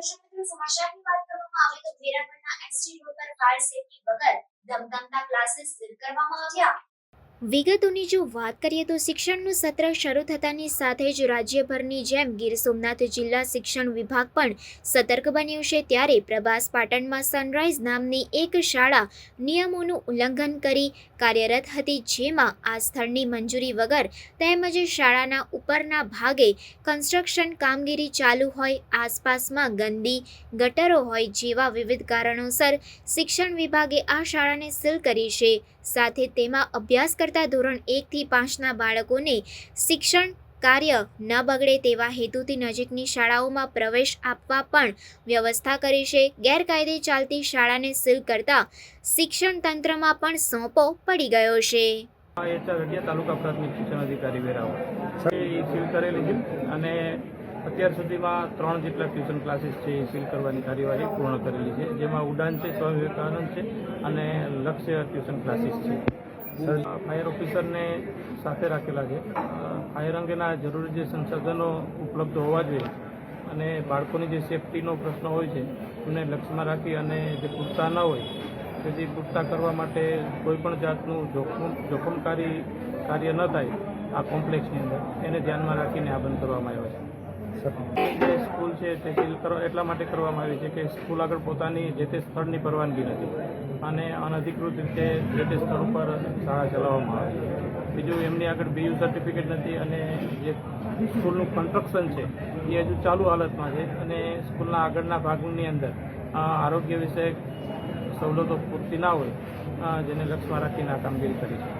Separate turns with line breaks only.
સમાચારની વાત કરવામાં આવે તો વેરાવળના એસટી રોડ પર ફાયર સેફટી વગર ધમધમતા ક્લાસીસ શરૂ કરવામાં આવ્યા. વિગતોની જો વાત કરીએ તો શિક્ષણનું સત્ર શરૂ થતાની સાથે જ રાજ્યભરની જેમ ગીર સોમનાથ જિલ્લા શિક્ષણ વિભાગ પણ સતર્ક બન્યું છે. ત્યારે પ્રભાસ પાટણમાં સનરાઈઝ નામની એક શાળા નિયમોનું ઉલ્લંઘન કરી કાર્યરત હતી, જેમાં આ સ્થળની મંજૂરી વગર તેમજ શાળાના ઉપરના ભાગે કન્સ્ટ્રક્શન કામગીરી ચાલુ હોય, આસપાસમાં ગંદી ગટરો હોય જેવા વિવિધ કારણોસર શિક્ષણ વિભાગે આ શાળાને સીલ કરી છે. સાથે તેમાં અભ્યાસ કરતા ધોરણ એકથી પાંચના બાળકોને શિક્ષણ કાર્ય ન બગડે તેવા હેતુથી નજીકની શાળાઓમાં પ્રવેશ આપવા પણ વ્યવસ્થા કરી છે. ગેરકાયદે ચાલતી શાળાને સીલ કરતા શિક્ષણ તંત્રમાં પણ સોંપો પડી ગયો છે.
તાલુકા પ્રાથમિક શિક્ષણ અધિકારી સીલ કરેલી છે અને અત્યાર સુધીમાં ત્રણ જેટલા ટ્યુશન ક્લાસીસ છે એ સીલ કરવાની કાર્યવાહી પૂર્ણ કરેલી છે. જેમાં ઉડાન છે સ્વામી વિવેકાનંદ છે અને લક્ષ્ય ટ્યુશન ક્લાસીસ છે. ફાયર ઓફિસરને સાથે રાખેલા છે. ફાયર અંગેના જરૂરી જે સંસાધનો ઉપલબ્ધ હોવા જોઈએ અને બાળકોની જે સેફટીનો પ્રશ્ન હોય છે, એમને લક્ષ્યમાં રાખી અને જે પૂરતા ન હોય, તેથી પૂરતા કરવા માટે કોઈપણ જાતનું જોખમ, જોખમકારી કાર્ય ન થાય આ કોમ્પ્લેક્સની અંદર. એને ધ્યાનમાં રાખીને આ બંધ કરવામાં આવ્યો છે. છે તે સીલ કરવા એટલા માટે કરવામાં આવી છે કે સ્કૂલ આગળ પોતાની જે તે સ્થળની પરવાનગી નથી અને અનધિકૃત રીતે જે તે સ્થળ ઉપર શાળા ચલાવવામાં આવે છે. બીજું, એમની આગળ બીયુ સર્ટિફિકેટ નથી અને જે સ્કૂલનું કન્સ્ટ્રક્શન છે, એ હજુ ચાલુ હાલતમાં છે અને સ્કૂલના આગળના ભાગની અંદર આરોગ્ય વિષયક સવલતો પૂરતી ના હોય જેને લક્ષ્યમાં રાખીને આ કામગીરી કરી છે.